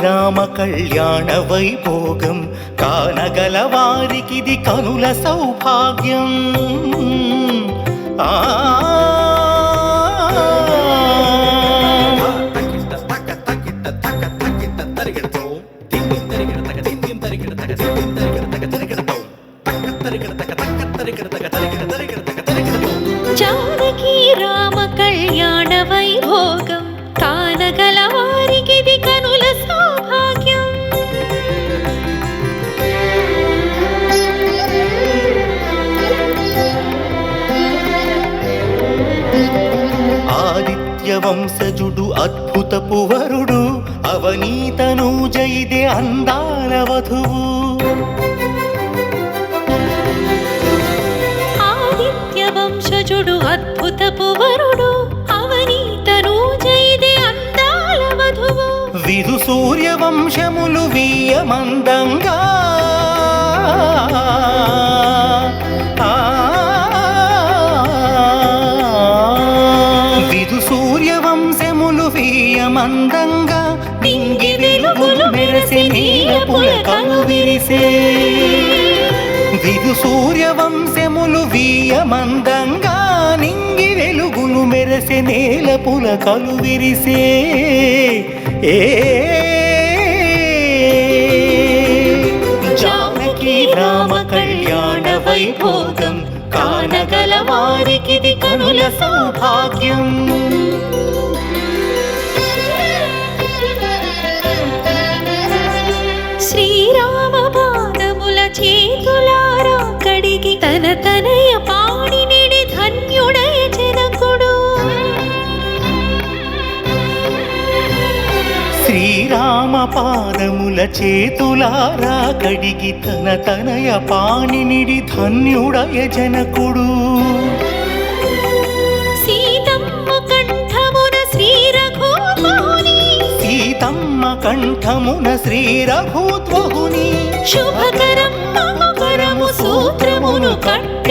రామ కళ్యాణ వైభోగం. కానగల వారికిది కనుల సౌభాగ్యం. ఆ ఆదిత్య వంశజుడు అద్భుతపు వరుడు అవనీతను జైదే అందాల వధువు. ఆదిత్య వంశజుడు అద్భుతపు వరుడు అవనీతను జైదే అందాల వధువు. విధు సూర్య వంశములు వీయమందంగా చేసే. విరిసే విధు సూర్య వంశములు వీయమందంగా నింగి వెలుగులు మెరసె నేల పులకలు విరిసే. ఏ జానకి రామ కళ్యాణ వైభోగం కానగల వారికిది కనుల సౌభాగ్యం. చేతులారా కడిగి తన తనయ పాడి నిడి ధన్యుడయ జనకుడు. శ్రీరామ పాదముల చేతులారా కడిగి తన తనయ పాణినిడి ధన్యుడయ జనకుడు. సీతమ్మ కంఠమున శ్రీరఘుని సీతమ్మ కంఠమున శ్రీ రఘుత్వహుని శుభకరం మమకరము సూత్రమును కట్టే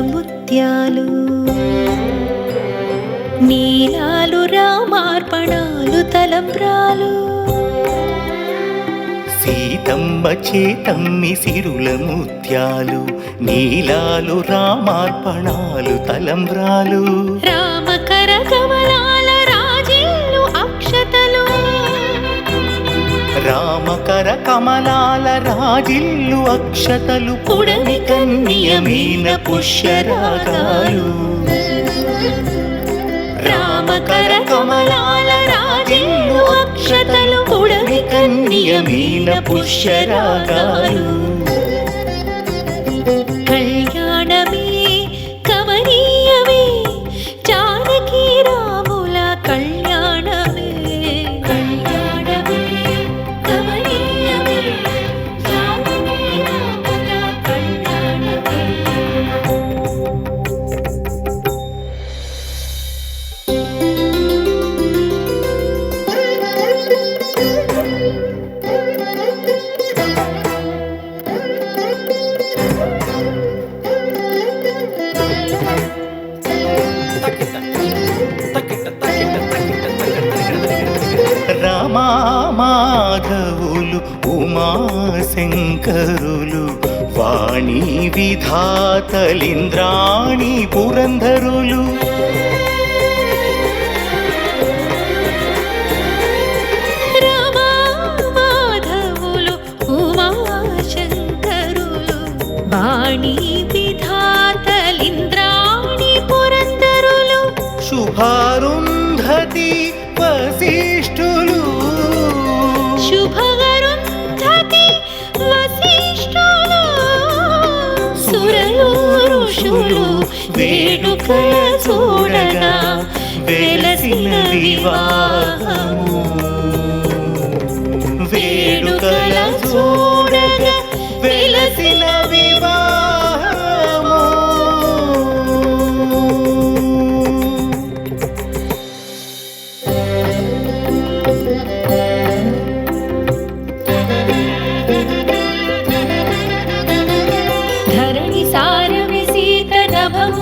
ముత్యాలు. నీలాలు రామార్పణాలు తలంబ్రాలు. సీతమ్మ చేతమ్మి సిరుల ముత్యాలు నీలాలు రామార్పణాలు తలంబ్రాలు. రామకర కమలాల రామకర కమలాల రాజిల్లు అక్షతలు పుడమి కన్నియమైన పుష్యరాగాలు. రామకర కమలాల రాజిల్లు అక్షతలు పుడమి కన్నియమైన పుష్యరాగాలు. రమా మాధవులు ఉమాశంకరులు వాణి విధాతలింద్రాణి పురంధరులు. వాణి విధాతలింద్రాణి పురందరులు శుభారుంధతి వశిష్ఠులు శుభగరుంధతి వశిష్ఠులు సురలు ఋషులు వేడుకల చూడగా వెలసిన వివాహము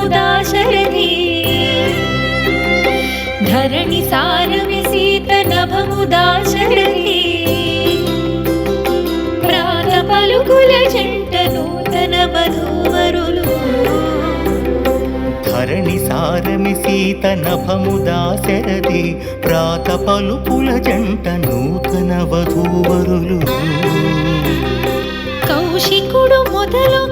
నభముదాశరథి ధరణి సారమి సీత నభముదాశరథి ప్రాత పలుకుల జంట నూతన వధూవరులు ధరణి సారమి సీత నభముదాశరథి ప్రాత పలుపుల జంట నూతన వధూవరులు కౌశికుడు మొదలుగా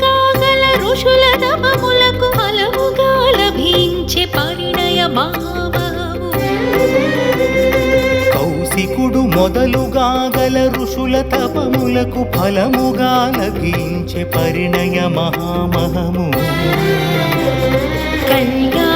మొదలుగాగల ఋషుల తపములకు ఫలముగా లభించే పరిణయ మహామహము. కళ్యాణ